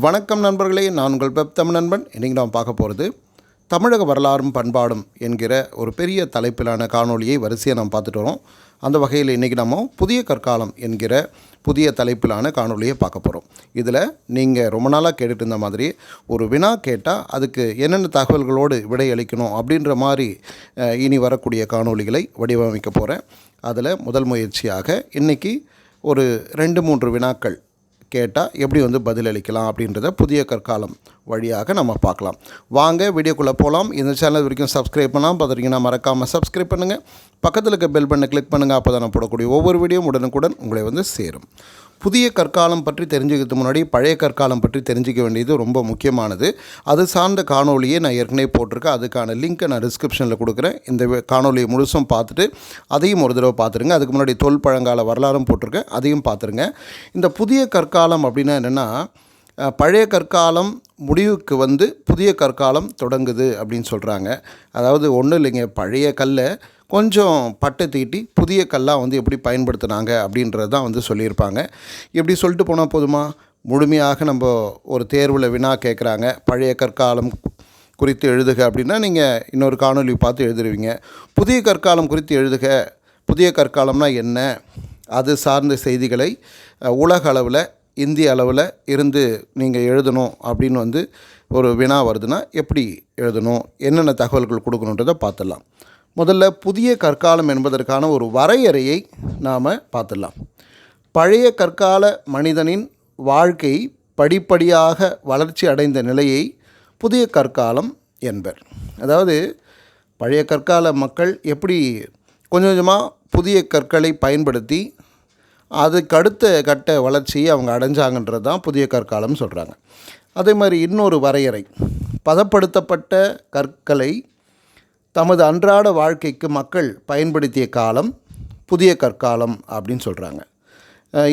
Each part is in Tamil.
வணக்கம் நண்பர்களே நான் உங்கள் பெப் தமிழ் நண்பன் இன்றைக்கி நாம் பார்க்க போகிறது தமிழக வரலாறும் பண்பாடும் என்கிற ஒரு பெரிய தலைப்பிலான காணொலியை வரிசையாக நாம் பார்த்துட்டு வரோம். அந்த வகையில் இன்றைக்கி நம்ம புதிய கற்காலம் என்கிற புதிய தலைப்பிலான காணொலியை பார்க்க போகிறோம் இதில் நீங்கள் ரொம்ப நாளாக கேட்டுட்டு இருந்த மாதிரி ஒரு வினா கேட்டால் அதுக்கு என்னென்ன தகவல்களோடு விடை அளிக்கணும் அப்படின்ற மாதிரி இனி வரக்கூடிய காணொலிகளை வடிவமைக்க போகிறேன் அதில் முதல் முயற்சியாக இன்றைக்கி ஒரு ரெண்டு மூன்று வினாக்கள் கேட்டால் எப்படி வந்து பதிலளிக்கலாம் அப்படின்றத புதிய கற்காலம். வழியாக நம்ம பார்க்கலாம். வாங்க வீடியோக்குள்ளே போகலாம் இந்த சேனல் வரைக்கும் சப்ஸ்கிரைப் பண்ணால் பார்த்துருக்கீங்கன்னா மறக்காமல் சப்ஸ்கிரைப் பண்ணுங்கள் பக்கத்தில் இருக்க பெல் பண்ணை கிளிக் பண்ணுங்கள் அப்போ தான் நான் போடக்கூடிய ஒவ்வொரு வீடியோவும் உடனுக்குடன் உங்களை வந்து சேரும். புதிய கற்காலம் பற்றி தெரிஞ்சுக்கிறதுக்கு முன்னாடி பழைய கற்காலம் பற்றி தெரிஞ்சிக்க வேண்டியது ரொம்ப முக்கியமானது. அது சார்ந்த காணொலியை நான் ஏற்கனவே போட்டிருக்கேன். அதுக்கான லிங்க்கை நான் டிஸ்கிரிப்ஷனில் கொடுக்குறேன். இந்த காணொலியை முழுசும் பார்த்துட்டு அதையும் ஒரு தடவை பார்த்துருங்க. அதுக்கு முன்னாடி தொல் பழங்கால வரலாறும் போட்டிருக்கேன். அதையும் பார்த்துருங்க. இந்த புதிய கற்காலம் அப்படின்னா என்னென்னா பழைய கற்காலம் முடிவுக்கு வந்து புதிய கற்காலம் தொடங்குது அப்படின்னு சொல்கிறாங்க அதாவது ஒன்றும் இல்லைங்க பழைய கல்லை கொஞ்சம் பட்டை தீட்டி புதிய கல்லாக வந்து எப்படி பயன்படுத்துனாங்க அப்படின்றது தான் வந்து சொல்லியிருப்பாங்க. இப்படி சொல்லிட்டு போனால் போதுமா? முழுமையாக நம்ம ஒரு தேர்வில் வினா கேட்குறாங்க பழைய கற்காலம் குறித்து எழுதுக அப்படின்னா நீங்கள் இன்னொரு காணொலி பார்த்து எழுதுருவீங்க. புதிய கற்காலம் குறித்து எழுதுக. புதிய கற்காலம்னா என்ன? அது சார்ந்த செய்திகளை உலக அளவில் இந்திய அளவில் இருந்து நீங்கள் எழுதணும் அப்படின்னு வந்து ஒரு வினா வருதுன்னா எப்படி எழுதணும்? என்னென்ன தகவல்கள் கொடுக்கணுன்றதை பார்த்துடலாம். முதல்ல புதிய கற்காலம் என்பதற்கான ஒரு வரையறையை நாம் பார்த்துடலாம். பழைய கற்கால மனிதனின் வாழ்க்கை படிப்படியாக வளர்ச்சி அடைந்த நிலையை புதிய கற்காலம் என்பர். அதாவது பழைய கற்கால மக்கள் எப்படி கொஞ்சம் கொஞ்சமாக புதிய கற்களை பயன்படுத்தி அதுக்கு அடுத்த கட்ட வளர்ச்சியை அவங்க அடைஞ்சாங்கன்றது தான் புதிய கற்காலம்னு சொல்கிறாங்க அதே மாதிரி இன்னொரு வரையறை. பதப்படுத்தப்பட்ட கற்களை தமது அன்றாட வாழ்க்கைக்கு மக்கள் பயன்படுத்திய காலம் புதிய கற்காலம் அப்படின்னு சொல்கிறாங்க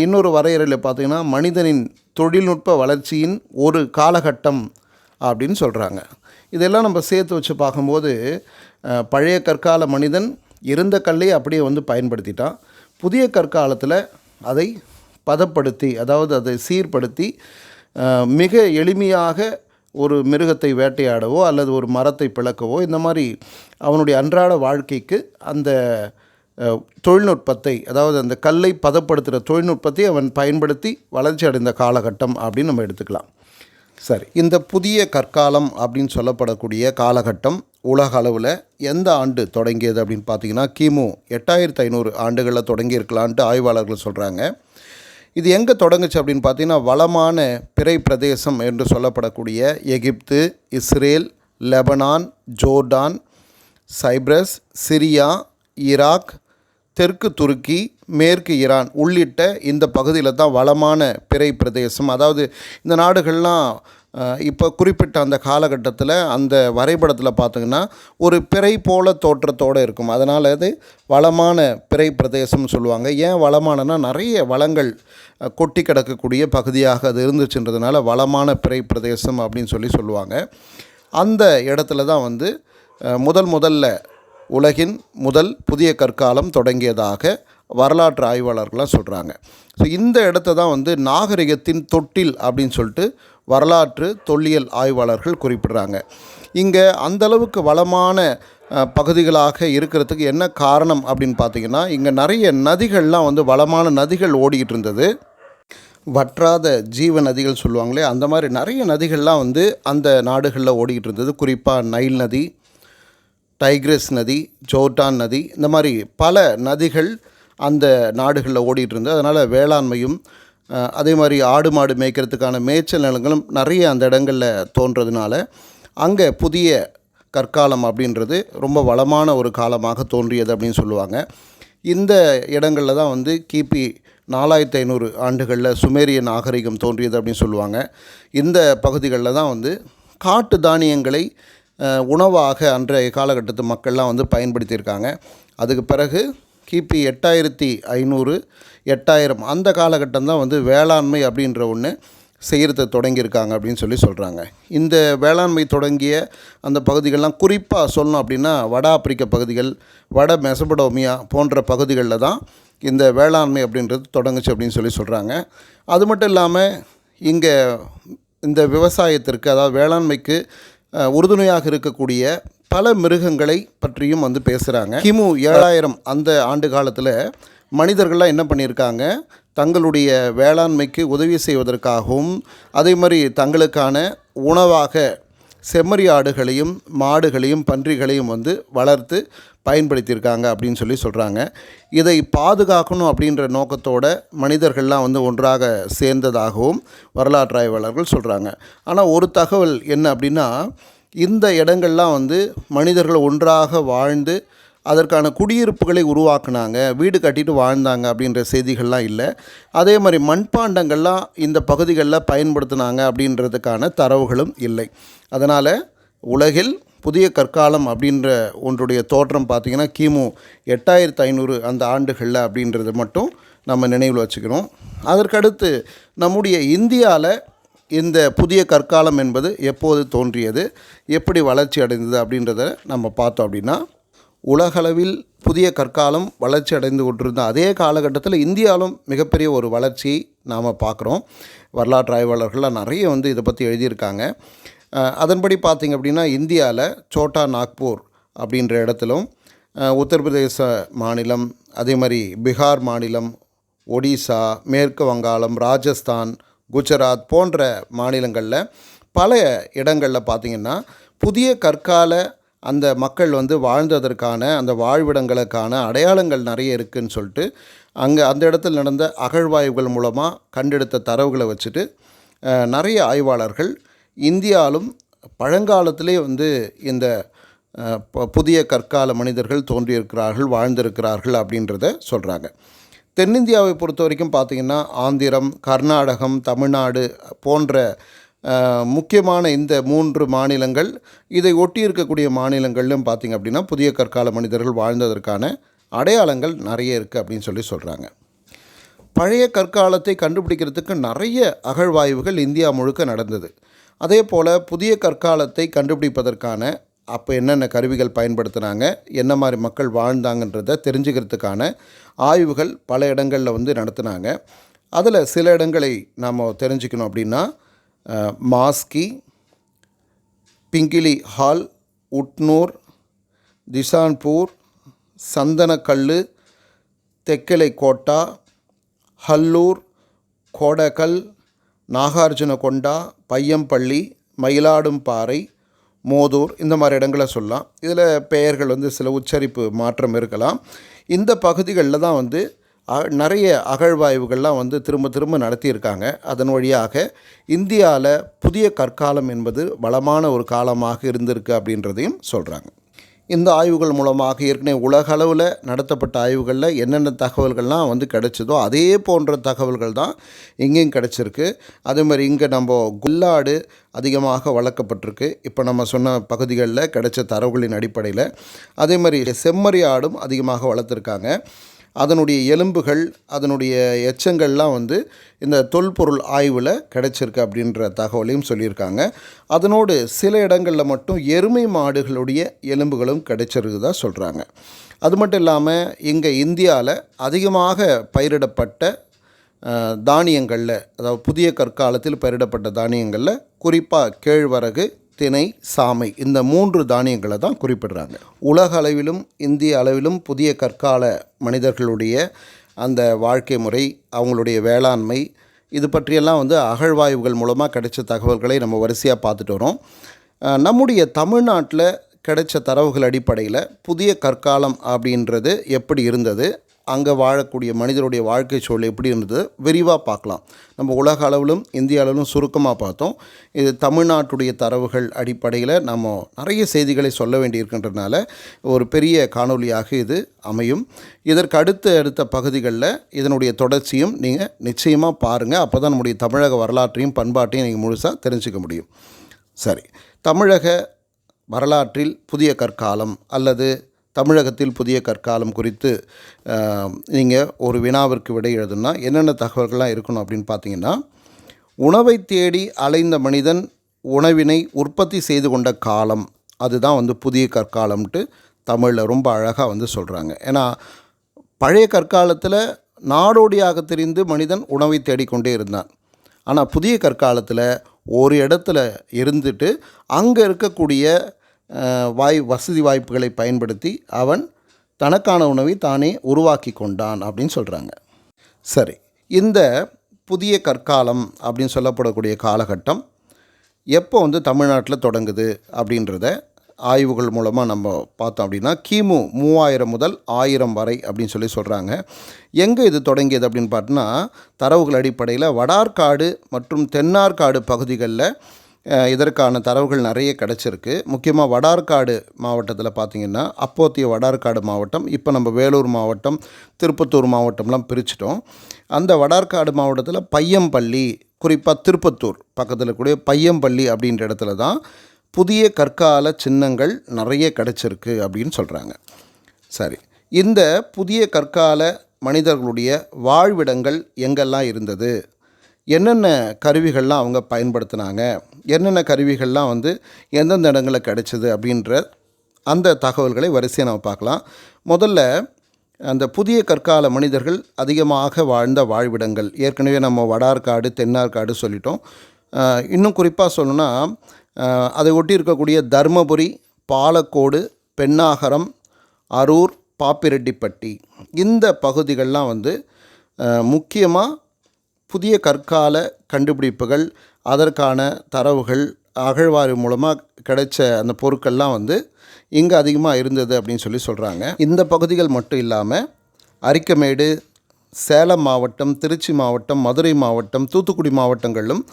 இன்னொரு வரையறையில் பார்த்தீங்கன்னா மனிதனின் தொழில்நுட்ப வளர்ச்சியின் ஒரு காலகட்டம் அப்படின்னு சொல்கிறாங்க இதெல்லாம் நம்ம சேர்த்து வச்சு பார்க்கும்போது பழைய கற்கால மனிதன் இருந்த கல்லையை அப்படியே வந்து பயன்படுத்திட்டான். புதிய கற்காலத்தில் அதை பதப்படுத்தி அதாவது அதை சீர்படுத்தி மிக எளிமையாக ஒரு மிருகத்தை வேட்டையாடவோ அல்லது ஒரு மரத்தை பிளக்கவோ இந்த மாதிரி அவனுடைய அன்றாட வாழ்க்கைக்கு அந்த தொழில்நுட்பத்தை அதாவது அந்த கல்லை பதப்படுத்துகிற தொழில்நுட்பத்தை அவன் பயன்படுத்தி வளர்ச்சி அடைந்த காலகட்டம் அப்படின்னு நம்ம எடுத்துக்கலாம். சரி இந்த புதிய கற்காலம் அப்படின்னு சொல்லப்படக்கூடிய காலகட்டம் உலக அளவில் எந்த ஆண்டு தொடங்கியது அப்படின்னு பார்த்தீங்கன்னா கிமு எட்டாயிரத்து ஐநூறு ஆண்டுகளில் தொடங்கியிருக்கலான்ட்டு ஆய்வாளர்கள் சொல்கிறாங்க இது எங்கே தொடங்குச்சு அப்படின்னு பார்த்தீங்கன்னா வளமான பிறை பிரதேசம் என்று சொல்லப்படக்கூடிய Egypt Israel Lebanon Jordan Cyprus Syria Iraq தெற்கு துருக்கி மேற்கு ஈரான் உள்ளிட்ட இந்த பகுதியில் தான் வளமான பிறை பிரதேசம். அதாவது இந்த நாடுகள்லாம் இப்போ குறிப்பிட்ட அந்த காலகட்டத்தில் அந்த வரைபடத்தில் பார்த்திங்கன்னா ஒரு பிறை போல தோற்றத்தோடு இருக்கும். அதனால் அது வளமான பிறை பிரதேசம்னு சொல்லுவாங்க. ஏன் வளமானனா நிறைய வளங்கள் கொட்டி கிடக்கக்கூடிய பகுதியாக அது இருந்துச்சுன்றதுனால வளமான பிறை பிரதேசம் அப்படின்னு சொல்லி சொல்லுவாங்க. அந்த இடத்துல தான் வந்து முதல் முதல்ல உலகின் முதல் புதிய கற்காலம் தொடங்கியதாக வரலாற்று ஆய்வாளர்கள்லாம் சொல்கிறாங்க ஸோ இந்த இடத்த தான் வந்து நாகரிகத்தின் தொட்டில் அப்படின்னு சொல்லிட்டு வரலாற்று தொல்லியல் ஆய்வாளர்கள் குறிப்பிடுறாங்க. இங்கே அந்தளவுக்கு வளமான பகுதிகளாக இருக்கிறதுக்கு என்ன காரணம் அப்படின்னு பார்த்தீங்கன்னா இங்கே நிறைய நதிகள்லாம் வந்து வளமான நதிகள் ஓடிக்கிட்டு இருந்தது. வற்றாத ஜீவ நதிகள் சொல்லுவாங்களே அந்த மாதிரி நிறைய நதிகள்லாம் வந்து அந்த நாடுகளில் ஓடிக்கிட்டு இருந்தது. குறிப்பாக நைல் நதி டைக்ரஸ் நதி ஜோர்டான் நதி இந்த மாதிரி பல நதிகள் அந்த நாடுகளில் ஓடிட்டு இருந்தது. அதனால் வேளாண்மையும் அதே மாதிரி ஆடு மாடு மேய்க்கிறதுக்கான மேய்ச்சல் நிலங்களும் நிறைய அந்த இடங்களில் தோன்றதுனால அங்கே புதிய கற்காலம் அப்படின்றது ரொம்ப வளமான ஒரு காலமாக தோன்றியது அப்படின்னு சொல்லுவாங்க. இந்த இடங்களில் தான் வந்து கிபி நாலாயிரத்தி ஐநூறு ஆண்டுகளில் சுமேரிய நாகரிகம் தோன்றியது அப்படின்னு சொல்லுவாங்க. இந்த பகுதிகளில் தான் வந்து காட்டு தானியங்களை உணவாக அன்றைய காலகட்டத்து மக்கள்லாம் வந்து பயன்படுத்தியிருக்காங்க. அதுக்கு பிறகு கிபி எட்டாயிரத்தி ஐநூறு எட்டாயிரம் அந்த காலகட்டம் தான் வந்து வேளாண்மை அப்படின்ற ஒன்று செய்கிறத தொடங்கியிருக்காங்க அப்படின்னு சொல்லி சொல்கிறாங்க இந்த வேளாண்மை தொடங்கிய அந்த பகுதிகள்லாம் குறிப்பாக சொல்லணும் அப்படின்னா வட ஆப்பிரிக்க பகுதிகள் வட மெசபடோமியா போன்ற பகுதிகளில் தான் இந்த வேளாண்மை அப்படின்றது தொடங்குச்சு அப்படின்னு சொல்லி சொல்கிறாங்க அது மட்டும் இல்லாமல் இங்கே இந்த விவசாயத்திற்கு அதாவது வேளாண்மைக்கு உறுதுணையாக இருக்கக்கூடிய பல மிருகங்களை பற்றியும் வந்து பேசுகிறாங்க கிமு ஏழாயிரம் அந்த ஆண்டு காலத்தில் மனிதர்கள்லாம் என்ன பண்ணியிருக்காங்க? தங்களுடைய வேளாண்மைக்கு உதவி செய்வதற்காகவும் அதே மாதிரி தங்களுக்கான உணவாக செம்மறி ஆடுகளையும் மாடுகளையும் பன்றிகளையும் வந்து வளர்த்து பயன்படுத்தியிருக்காங்க அப்படின்னு சொல்லி சொல்கிறாங்க இதை பாதுகாக்கணும் அப்படின்ற நோக்கத்தோட மனிதர்கள்லாம் வந்து ஒன்றாக சேர்ந்ததாகவும் வரலாற்று ஆய்வாளர்கள் சொல்கிறாங்க ஆனால் ஒரு தகவல் என்ன அப்படின்னா இந்த இடங்கள்லாம் வந்து மனிதர்கள் ஒன்றாக வாழ்ந்து அதற்கான குடியிருப்புகளை உருவாக்குனாங்க வீடு கட்டிட்டு வாழ்ந்தாங்க அப்படின்ற செய்திகள்லாம் இல்லை. அதே மாதிரி மண்பாண்டங்கள்லாம் இந்த பகுதிகளில் பயன்படுத்தினாங்க அப்படின்றதுக்கான தரவுகளும் இல்லை. அதனால் உலகில் புதிய கற்காலம் அப்படின்ற ஒன்றுடைய தோற்றம் பார்த்திங்கன்னா கிமு எட்டாயிரத்து ஐநூறு அந்த ஆண்டுகளில் அப்படின்றது மட்டும் நம்ம நினைவில் வச்சுக்கணும். அதற்கடுத்து நம்முடைய இந்தியாவில் இந்த புதிய கற்காலம் என்பது எப்போது தோன்றியது எப்படி வளர்ச்சி அடைந்தது அப்படின்றத நம்ம பார்த்தோம் அப்படின்னா உலகளவில் புதிய கற்காலம் வளர்ச்சி அடைந்து கொண்டிருந்த அதே காலகட்டத்தில் இந்தியாவிலும் மிகப்பெரிய ஒரு வளர்ச்சி நாம் பார்க்குறோம். வரலாற்று ஆய்வாளர்கள்லாம் நிறைய வந்து இதை பற்றி எழுதியிருக்காங்க. அதன்படி பார்த்திங்க அப்படின்னா இந்தியாவில் சோட்டா நாக்பூர் அப்படின்ற இடத்திலும் உத்தரப்பிரதேச மாநிலம் அதே மாதிரி பீகார் மாநிலம் ஒடிசா மேற்கு வங்காளம் ராஜஸ்தான் குஜராத் போன்ற மாநிலங்களில் பல இடங்களில் பார்த்திங்கன்னா புதிய கற்கால அந்த மக்கள் வந்து வாழ்ந்ததற்கான அந்த வாழ்விடங்களுக்கான அடையாளங்கள் நிறைய இருக்குதுன்னு சொல்லிட்டு அங்கே அந்த இடத்துல நடந்த அகழ்வாய்வுகள் மூலமாக கண்டெடுத்த தரவுகளை வச்சுட்டு நிறைய ஆய்வாளர்கள் இந்தியாவிலும் பழங்காலத்திலே வந்து இந்த ப- புதிய கற்கால மனிதர்கள் தோன்றியிருக்கிறார்கள் வாழ்ந்திருக்கிறார்கள் அப்படின்றத சொல்கிறாங்க தென்னிந்தியாவை பொறுத்த வரைக்கும் பார்த்திங்கன்னா ஆந்திரம் கர்நாடகம் தமிழ்நாடு போன்ற முக்கியமான இந்த மூன்று மாநிலங்கள் இதை ஒட்டி இருக்கக்கூடிய மாநிலங்கள்லையும் பார்த்திங்க அப்படின்னா புதிய கற்கால மனிதர்கள் வாழ்ந்ததற்கான அடையாளங்கள் நிறைய இருக்குது அப்படின்னு சொல்லி சொல்கிறாங்க பழைய கற்காலத்தை கண்டுபிடிக்கிறதுக்கு நிறைய அகழ்வாய்வுகள் இந்தியா முழுக்க நடந்தது. அதே போல் புதிய கற்காலத்தை கண்டுபிடிப்பதற்கான அப்போ என்னென்ன கருவிகள் பயன்படுத்தினாங்க என்ன மாதிரி மக்கள் வாழ்ந்தாங்கன்றதை தெரிஞ்சுக்கிறதுக்கான ஆய்வுகள் பல இடங்களில் வந்து நடத்துனாங்க. அதில் சில இடங்களை நாம் தெரிஞ்சுக்கணும் அப்படின்னா மாஸ்கி பிங்கிலி ஹால் உட்னூர் திசான்பூர் சந்தனக்கல் தெக்கலை கோட்டா ஹல்லூர் கோடகல் நாகார்ஜுனகொண்டா பையம்பள்ளி மயிலாடும்பாறை மோதூர் இந்த மாதிரி இடங்களை சொல்லலாம். இதில் பெயர்கள் வந்து சில உச்சரிப்பு மாற்றம் இருக்கலாம். இந்த பகுதிகளில் தான் வந்து நிறைய அகழ்வாய்வுகள்லாம் வந்து திரும்ப திரும்ப நடத்தியிருக்காங்க. அதன் வழியாக இந்தியாவில் புதிய கற்காலம் என்பது வளமான ஒரு காலமாக இருந்திருக்கு அப்படின்றதையும் சொல்கிறாங்க இந்த ஆய்வுகள் மூலமாக ஏற்கனவே உலக அளவில் நடத்தப்பட்ட ஆய்வுகளில் என்னென்ன தகவல்கள்லாம் வந்து கிடைச்சதோ அதே போன்ற தகவல்கள் தான் இங்கேயும் கிடச்சிருக்கு. அதே மாதிரி இங்கே நம்ம குல்லாடு அதிகமாக வளர்க்கப்பட்டிருக்கு. இப்போ நம்ம சொன்ன பகுதிகளில் கிடைச்ச தரவுகளின் அடிப்படையில். அதே மாதிரி செம்மறி ஆடும் அதிகமாக வளர்த்துருக்காங்க. அதனுடைய எலும்புகள் அதனுடைய எச்சங்கள்லாம் வந்து இந்த தொல்பொருள் ஆய்வில் கிடைச்சிருக்கு அப்படின்ற தகவலையும் சொல்லியிருக்காங்க. அதனோடு சில இடங்களில் மட்டும் எருமை மாடுகளுடைய எலும்புகளும் கிடைச்சிருக்குதா சொல்கிறாங்க அது மட்டும் இல்லாமல் இங்கே இந்தியாவில் அதிகமாக பயிரிடப்பட்ட தானியங்களில் அதாவது புதிய கற்காலத்தில் பயிரிடப்பட்ட தானியங்களில் குறிப்பாக கேழ்வரகு திணை சாமை இந்த மூன்று தானியங்களை தான் குறிப்பிடுறாங்க. உலக அளவிலும் இந்திய அளவிலும் புதிய கற்கால மனிதர்களுடைய அந்த வாழ்க்கை முறை அவங்களுடைய வேளாண்மை இது பற்றியெல்லாம் வந்து அகழ்வாய்வுகள் மூலமாக கிடைச்ச தகவல்களை நம்ம வரிசையாக பார்த்துட்டு வரோம். நம்முடைய தமிழ்நாட்டில் கிடைச்ச தரவுகள் அடிப்படையில் புதிய கற்காலம் அப்படின்றது எப்படி இருந்தது? அங்கே வாழக்கூடிய மனிதருடைய வாழ்க்கை சூழல் எப்படி இருந்தது விரிவாக பார்க்கலாம். நம்ம உலக அளவிலும் இந்திய அளவிலும் சுருக்கமாக பார்த்தோம். இது தமிழ்நாட்டுடைய தரவுகள் அடிப்படையில் நம்ம நிறைய செய்திகளை சொல்ல வேண்டியிருக்கின்றனால ஒரு பெரிய காணொளியாக இது அமையும். இதற்கு அடுத்த அடுத்த பகுதிகளில் இதனுடைய தொடர்ச்சியும் நீங்கள் நிச்சயமாக பாருங்கள் அப்போ தான் நம்முடைய தமிழக வரலாற்றையும் பண்பாட்டையும் நீங்கள் முழுசாக தெரிஞ்சுக்க முடியும். சரி. தமிழக வரலாற்றில் புதிய கற்காலம் அல்லது தமிழகத்தில் புதிய கற்காலம் குறித்து நீங்கள் ஒரு வினாவிற்கு விடை எழுதுனா என்னென்ன தகவல்கள்லாம் இருக்கணும் அப்படின்னு பார்த்தீங்கன்னா உணவை தேடி அலைந்த மனிதன் உணவினை உற்பத்தி செய்து கொண்ட காலம் அதுதான் வந்து புதிய கற்காலம்ட்டு தமிழில் ரொம்ப அழகாக வந்து சொல்கிறாங்க ஏன்னா பழைய கற்காலத்தில் நாடோடியாக தெரிந்து மனிதன் உணவை தேடிக்கொண்டே இருந்தான். ஆனால் புதிய கற்காலத்தில் ஒரு இடத்துல இருந்துட்டு அங்கே இருக்கக்கூடிய வாய் வசதி வாய்ப்புகளை பயன்படுத்தி அவன் தனக்கான உணவை தானே உருவாக்கி கொண்டான் அப்படின்னு சொல்கிறாங்க சரி இந்த புதிய கற்காலம் அப்படின்னு சொல்லப்படக்கூடிய காலகட்டம் எப்போ வந்து தமிழ்நாட்டில் தொடங்குது அப்படின்றத ஆய்வுகள் மூலமாக நம்ம பார்த்தோம் அப்படின்னா கிமு மூவாயிரம் முதல் ஆயிரம் வரை அப்படின்னு சொல்லி சொல்கிறாங்க எங்கே இது தொடங்கியது அப்படின்னு பார்த்தோன்னா தரவுகள் அடிப்படையில் வடார்காடு மற்றும் தென்னார்காடு பகுதிகளில் இதற்கான தரவுகள் நிறைய கிடச்சிருக்கு. முக்கியமாக வடார்காடு மாவட்டத்தில் பார்த்திங்கன்னா அப்போத்திய வடார்காடு மாவட்டம் இப்போ நம்ம வேலூர் மாவட்டம் திருப்பத்தூர் மாவட்டம்லாம் பிரிச்சிட்டோம். அந்த வடார்காடு மாவட்டத்தில் பையம்பள்ளி குறிப்பாக திருப்பத்தூர் பக்கத்தில் கூடிய பையம்பள்ளி அப்படின்ற இடத்துல தான் புதிய கற்கால சின்னங்கள் நிறைய கிடச்சிருக்கு அப்படின்னு சொல்கிறாங்க சரி இந்த புதிய கற்கால மனிதர்களுடைய வாழ்விடங்கள் எங்கெல்லாம் இருந்தது? என்னென்ன கருவிகள்லாம் அவங்க பயன்படுத்தினாங்க? என்னென்ன கருவிகள்லாம் வந்து எந்தெந்த இடங்களில் கிடைச்சிது அப்படின்ற அந்த தகவல்களை வரிசையாக நம்ம பார்க்கலாம். முதல்ல அந்த புதிய கற்கால மனிதர்கள் அதிகமாக வாழ்ந்த வாழ்விடங்கள். ஏற்கனவே நம்ம வடார்காடு தென்னார்காடு சொல்லிட்டோம். இன்னும் குறிப்பாக சொல்லணும்னா அதை ஒட்டி இருக்கக்கூடிய தருமபுரி பாலக்கோடு பெண்ணாகரம் அரூர் பாப்பிரெட்டிப்பட்டி. இந்த பகுதிகள்லாம் வந்து முக்கியமாக புதிய கற்கால கண்டுபிடிப்புகள் அதற்கான தரவுகள் அகழ்வாய்வு மூலமாக கிடைச்ச அந்த பொருட்கள்லாம் வந்து இங்கே அதிகமாக இருந்தது அப்படின்னு சொல்லி சொல்கிறாங்க இந்த பகுதிகள் மட்டும் இல்லாமல் அரிக்கமேடு சேலம் மாவட்டம் திருச்சி மாவட்டம் மதுரை மாவட்டம் தூத்துக்குடி மாவட்டங்களிலும்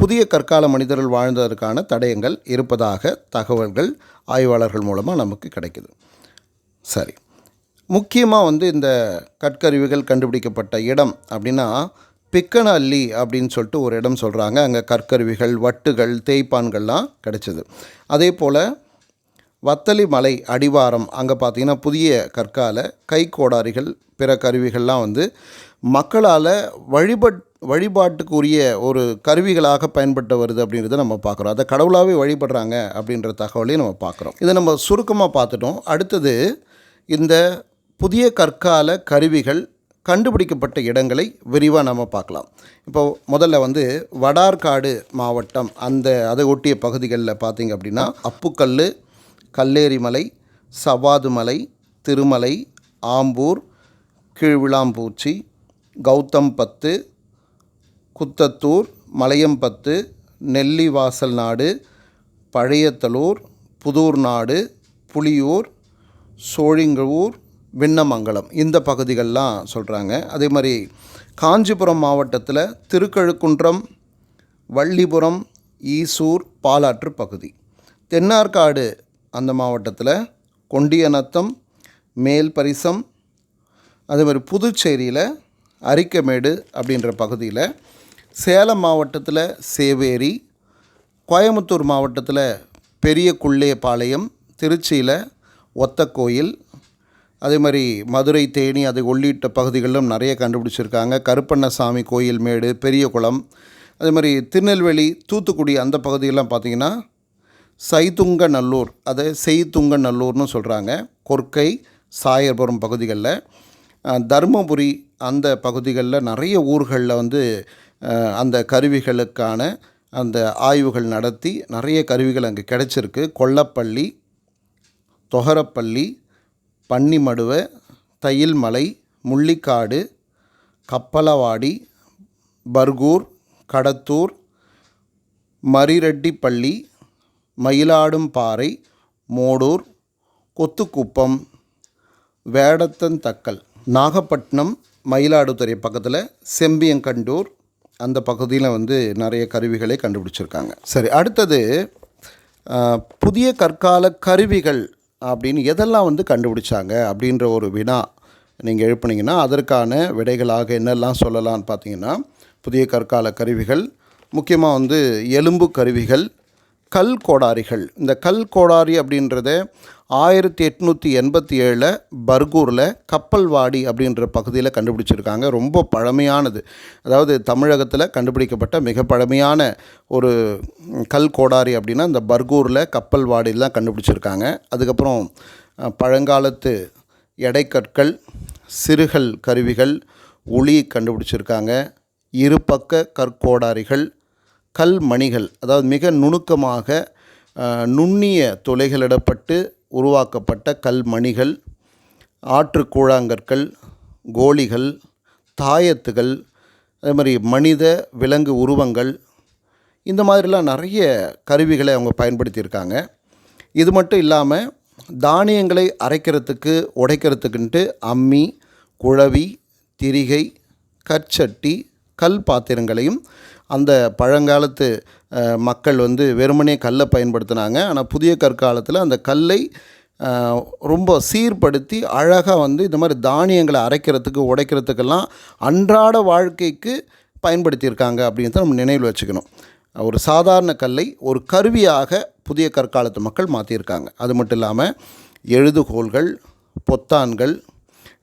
புதிய கற்கால மனிதர்கள் வாழ்ந்ததற்கான தடயங்கள் இருப்பதாக தகவல்கள் ஆய்வாளர்கள் மூலமாக நமக்கு கிடைக்குது. சரி. முக்கியமாக வந்து இந்த கற்கருவிகள் கண்டுபிடிக்கப்பட்ட இடம் அப்படின்னா பிக்கனல்லி அப்படின்னு சொல்லிட்டு ஒரு இடம் சொல்கிறாங்க அங்கே கற்கருவிகள் வட்டுகள் தேய்ப்பான்கள்லாம் கிடைச்சிது. அதே போல் வத்தலி மலை அடிவாரம் அங்கே பார்த்தீங்கன்னா புதிய கற்கால கைக்கோடாரிகள் பிற கருவிகள்லாம் வந்து மக்களால் வழிபட் வழிபாட்டுக்குரிய ஒரு கருவிகளாக பயன்பட்டு வருது அப்படின்றத நம்ம பார்க்குறோம் அதை கடவுளாகவே வழிபடுறாங்க அப்படின்ற தகவலையும் நம்ம பார்க்குறோம் இதை நம்ம சுருக்கமாக பார்த்துட்டோம் அடுத்தது இந்த புதிய கற்கால கருவிகள் கண்டுபிடிக்கப்பட்ட இடங்களை விரிவாக நம்ம பார்க்கலாம். இப்போ முதல்ல வந்து வடார்காடு மாவட்டம் அந்த அதை ஒட்டிய பகுதிகளில் பார்த்தீங்க அப்படின்னா அப்புக்கல் கல்லேரிமலை சவாதுமலை திருமலை ஆம்பூர் கீழ்விளாம்பூச்சி கௌதம்பத்து குத்தத்தூர் மலையம்பத்து நெல்லிவாசல் நாடு பழையத்தலூர் புதூர் நாடு புலியூர் சோழிங்கூர் விண்ணமங்கலம். இந்த பகுதிகள்லாம் சொல்கிறாங்க அதே மாதிரி காஞ்சிபுரம் மாவட்டத்தில் திருக்கழுக்குன்றம் வள்ளிபுரம் ஈசூர் பாலாற்று பகுதி. தென்னார்காடு அந்த மாவட்டத்தில் கொண்டியநத்தம் மேல்பரிசம் அதே மாதிரி புதுச்சேரியில் அரிக்கமேடு அப்படின்ற பகுதியில் சேலம் மாவட்டத்தில் சேவேரி கோயம்புத்தூர் மாவட்டத்தில் பெரிய குள்ளேபாளையம் திருச்சியில் ஒத்தக்கோயில் அதே மாதிரி மதுரை தேனி அதை உள்ளிட்ட பகுதிகளிலும் நிறைய கண்டுபிடிச்சிருக்காங்க. கருப்பண்ணசாமி கோயில் மேடு பெரியகுளம் அதே மாதிரி திருநெல்வேலி தூத்துக்குடி அந்த பகுதியெல்லாம் பார்த்திங்கன்னா சைதுங்க நல்லூர் அதை செய்துங்க நல்லூர்னு சொல்கிறாங்க கொர்க்கை சாயர்புரம் பகுதிகளில். தருமபுரி அந்த பகுதிகளில் நிறைய ஊர்களில் வந்து அந்த கருவிகளுக்கான அந்த ஆய்வுகள் நடத்தி நிறைய கருவிகள் அங்கே கிடைச்சிருக்கு. கொல்லப்பள்ளி தொகரப்பள்ளி பன்னிமடுவ தையில்மலை முள்ளிக்காடு கப்பலவாடி பர்கூர் கடத்தூர் மரிரெட்டிப்பள்ளி மயிலாடும்பாறை மோடூர் கொத்துக்குப்பம் வேடத்தந்தக்கல் நாகப்பட்டினம் மயிலாடுதுறை பக்கத்தில் செம்பியங்கண்டூர் அந்த பகுதியில் வந்து நிறைய கருவிகளை கண்டுபிடிச்சிருக்காங்க. சரி அடுத்தது புதிய கற்கால கருவிகள் அப்படின்னு எதெல்லாம் வந்து கண்டுபிடிச்சாங்க அப்படின்ற ஒரு வினா நீங்கள் எழுப்புனீங்கன்னா அதற்கான விடைகளாக என்னெல்லாம் சொல்லலாம்னு பார்த்தீங்கன்னா புதிய கற்கால கருவிகள் முக்கியமாக வந்து எலும்பு கருவிகள் கல் கோடாரிகள் இந்த கல் கோடாரி அப்படின்றத ஆயிரத்தி எட்நூற்றி எண்பத்தி ஏழில் பர்கூரில் கப்பல்வாடி அப்படின்ற பகுதியில் கண்டுபிடிச்சிருக்காங்க. ரொம்ப பழமையானது. அதாவது தமிழகத்தில் கண்டுபிடிக்கப்பட்ட மிக பழமையான ஒரு கல் கோடாரி அப்படின்னா இந்த பர்கூரில் கப்பல்வாடியில் தான் கண்டுபிடிச்சிருக்காங்க. அதுக்கப்புறம் பழங்காலத்து எடைக்கற்கள் சிறுகல் கருவிகள் உளி கண்டுபிடிச்சிருக்காங்க. இருபக்க கற்கோடாரிகள் கல் மணிகள் அதாவது மிக நுணுக்கமாக நுண்ணிய துளைகளிடப்பட்டு உருவாக்கப்பட்ட கல் மணிகள் ஆற்று கூழாங்கற்கள் கோழிகள் தாயத்துகள் அதே மாதிரி மனித விலங்கு உருவங்கள் இந்த மாதிரிலாம் நிறைய கருவிகளை அவங்க பயன்படுத்தியிருக்காங்க. இது மட்டும் இல்லாமல் தானியங்களை அரைக்கிறதுக்கு உடைக்கிறதுக்குன்ட்டு அம்மி குழவி திரிகை கற்சட்டி கல் பாத்திரங்களையும் அந்த பழங்காலத்து மக்கள் வந்து வெறுமனே கல்லை பயன்படுத்தினாங்க. ஆனால் புதிய கற்காலத்தில் அந்த கல்லை ரொம்ப சீர்படுத்தி அழகாக வந்து இந்த மாதிரி தானியங்களை அரைக்கிறதுக்கு உடைக்கிறதுக்கெல்லாம் அன்றாட வாழ்க்கைக்கு பயன்படுத்தியிருக்காங்க அப்படின்றத நம்ம நினைவில் வச்சுக்கணும். ஒரு சாதாரண கல்லை ஒரு கருவியாக புதிய கற்காலத்து மக்கள் மாற்றியிருக்காங்க அது மட்டும் இல்லாமல் எழுதுகோல்கள் பொத்தான்கள்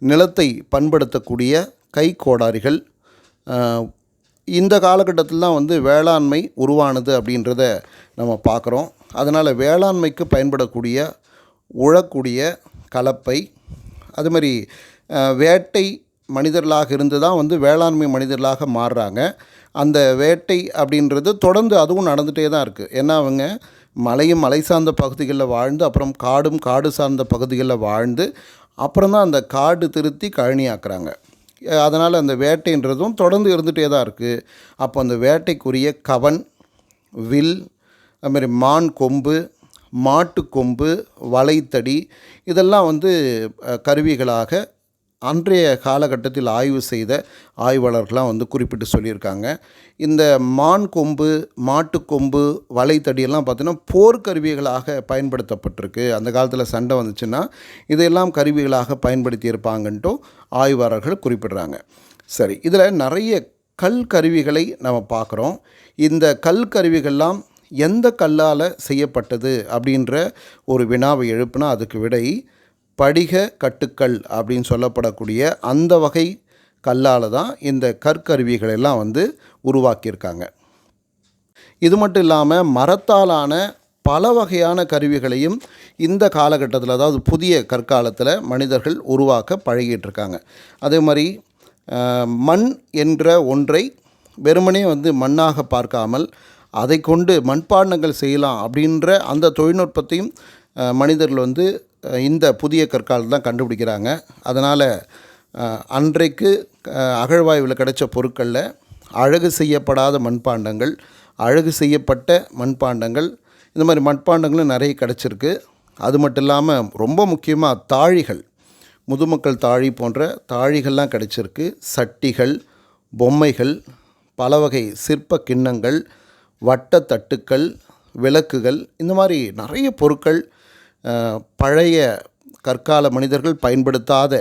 நிலத்தை பண்படுத்தக்கூடிய கை கோடாரிகள் இந்த காலகட்டத்தில் தான் வந்து வேளாண்மை உருவானது அப்படின்றத நம்ம பார்க்குறோம். அதனால் வேளாண்மைக்கு பயன்படக்கூடிய உழக்கூடிய கலப்பை அது மாதிரி வேட்டை மனிதர்களாக இருந்து தான் வந்து வேளாண்மை மனிதர்களாக மாறுறாங்க. அந்த வேட்டை அப்படின்றது தொடர்ந்து அதுவும் நடந்துகிட்டே தான் இருக்குது ஏன்னா அவங்க மலையும் மலை சார்ந்த பகுதிகளில் வாழ்ந்து அப்புறம் காடும் காடு சார்ந்த பகுதிகளில் வாழ்ந்து அப்புறம் தான் அந்த காடு திருத்தி கழனியாக்குறாங்க அதனால் அந்த வேட்டைன்றதும் தொடர்ந்து இருந்துகிட்டே தான் இருக்குது அப்போ அந்த வேட்டைக்குரிய கவன் வில் அதுமாதிரி மான் கொம்பு மாட்டு கொம்பு வலைத்தடி இதெல்லாம் வந்து கருவிகளாக அன்றைய காலகட்டத்தில் ஆய்வு செய்த ஆய்வாளர்கள்லாம் வந்து குறிப்பிட்டு சொல்லியிருக்காங்க. இந்த மான் கொம்பு மாட்டுக்கொம்பு வலைத்தடியெல்லாம் பார்த்தீங்கன்னா போர்க்கருவிகளாக பயன்படுத்தப்பட்டிருக்கு. அந்த காலத்தில் சண்டை வந்துச்சுன்னா இதையெல்லாம் கருவிகளாக பயன்படுத்தியிருப்பாங்கன்ட்டும் ஆய்வாளர்கள் குறிப்பிடுறாங்க. சரி இதில் நிறைய கல் கருவிகளை நம்ம பார்க்குறோம். இந்த கல் கருவிகள்லாம் எந்த கல்லால் செய்யப்பட்டது அப்படின்ற ஒரு வினாவை எழுப்புனா அதுக்கு விடை படிக கட்டுக்கல் அப்படின்னு சொல்லப்படக்கூடிய அந்த வகை கல்லால் தான் இந்த கற்கருவிகள் எல்லாம் வந்து உருவாக்கியிருக்காங்க. இது மட்டும் இல்லாமல் மரத்தாலான பல வகையான கருவிகளையும் இந்த காலகட்டத்தில் அதாவது புதிய கற்காலத்தில் மனிதர்கள் உருவாக்க பழகிட்டு இருக்காங்க அதே மாதிரி மண் என்ற ஒன்றை வெறுமனே வந்து மண்ணாக பார்க்காமல் அதை கொண்டு மண்பாண்டங்கள் செய்யலாம் அப்படின்ற அந்த தொழில்நுட்பத்தையும் மனிதர்கள் வந்து இந்த புதிய கற்காலத்தில் தான் கண்டுபிடிக்கிறாங்க. அதனால் அன்றைக்கு அகழ்வாய்வில் கிடைச்ச பொருட்களில் அழகு செய்யப்படாத மண்பாண்டங்கள் அழகு செய்யப்பட்ட மண்பாண்டங்கள் இந்த மாதிரி மண்பாண்டங்களும் நிறைய கிடச்சிருக்கு. அது மட்டும் இல்லாமல் ரொம்ப முக்கியமாக தாழிகள். முதுமக்கள் தாழி போன்ற தாழிகள்லாம் கிடச்சிருக்கு. சட்டிகள் பொம்மைகள் பல வகை சிற்ப கிண்ணங்கள் வட்ட தட்டுக்கள் விளக்குகள் இந்த மாதிரி நிறைய பொருட்கள் பழைய கற்கால மனிதர்கள் பயன்படுத்தாத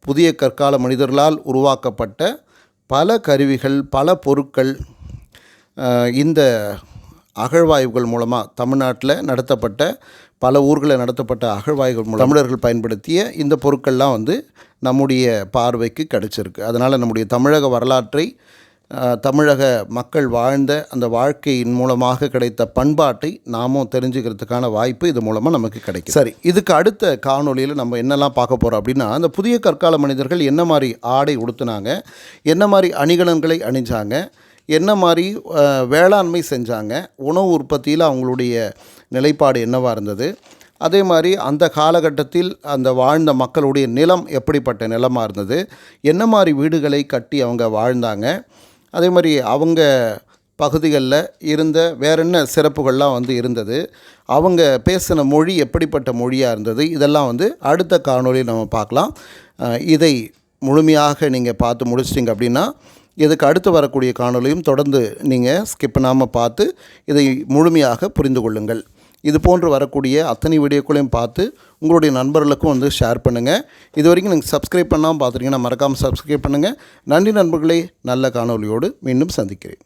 புதிய கற்கால மனிதர்களால் உருவாக்கப்பட்ட பல கருவிகள் பல பொருட்கள் இந்த அகழ்வாய்வுகள் மூலமாக தமிழ்நாட்டில் நடத்தப்பட்ட பல ஊர்களில் நடத்தப்பட்ட அகழ்வாய்வுகள் மூலம் தமிழர்கள் பயன்படுத்திய இந்த பொருட்கள்லாம் வந்து நம்முடைய பார்வைக்கு கிடச்சிருக்கு. அதனால் நம்முடைய தமிழக வரலாற்றை தமிழக மக்கள் வாழ்ந்த அந்த வாழ்க்கையின் மூலமாக கிடைத்த பண்பாட்டை நாமும் தெரிஞ்சுக்கிறதுக்கான வாய்ப்பு இது மூலமாக நமக்கு கிடைக்கும் சரி. இதுக்கு அடுத்த காணொளியில் நம்ம என்னெல்லாம் பார்க்க போகிறோம் அப்படின்னா அந்த புதிய கற்கால மனிதர்கள் என்ன மாதிரி ஆடை உடுத்துனாங்க என்ன மாதிரி அணிகலன்களை அணிஞ்சாங்க என்ன மாதிரி வேளாண்மை செஞ்சாங்க உணவு உற்பத்தியில் அவங்களுடைய நிலைப்பாடு என்னவாக இருந்தது அதே மாதிரி அந்த காலகட்டத்தில் அந்த வாழ்ந்த மக்களுடைய நிலம் எப்படிப்பட்ட நிலமாக இருந்தது என்ன மாதிரி வீடுகளை கட்டி அவங்க வாழ்ந்தாங்க அதே மாதிரி அவங்க பகுதிகளில் இருந்த வேற என்ன சிறப்புகள்லாம் வந்து இருந்தது அவங்க பேசின மொழி எப்படிப்பட்ட மொழியாக இருந்தது இதெல்லாம் வந்து அடுத்த காணொளியில் நம்ம பார்க்கலாம். இதை முழுமையாக நீங்கள் பார்த்து முடிச்சிட்டிங்க அப்படின்னா இதுக்கு அடுத்து வரக்கூடிய காணொலியும் தொடர்ந்து நீங்கள் ஸ்கிப் பண்ணாமல் பார்த்து இதை முழுமையாக புரிந்து கொள்ளுங்கள். இது போன்று வரக்கூடிய அத்தனை வீடியோக்களையும் பார்த்து உங்களுடைய நண்பர்களுக்கும் வந்து ஷேர் பண்ணுங்கள் இது வரைக்கும் நீங்கள் சப்ஸ்கிரைப் பண்ணாமல் பார்த்துருக்கீங்கன்னா மறக்காமல் சப்ஸ்கிரைப் பண்ணுங்கள் நன்றி நண்பர்களே நல்ல காணொளியோடு மீண்டும் சந்திக்கிறேன்.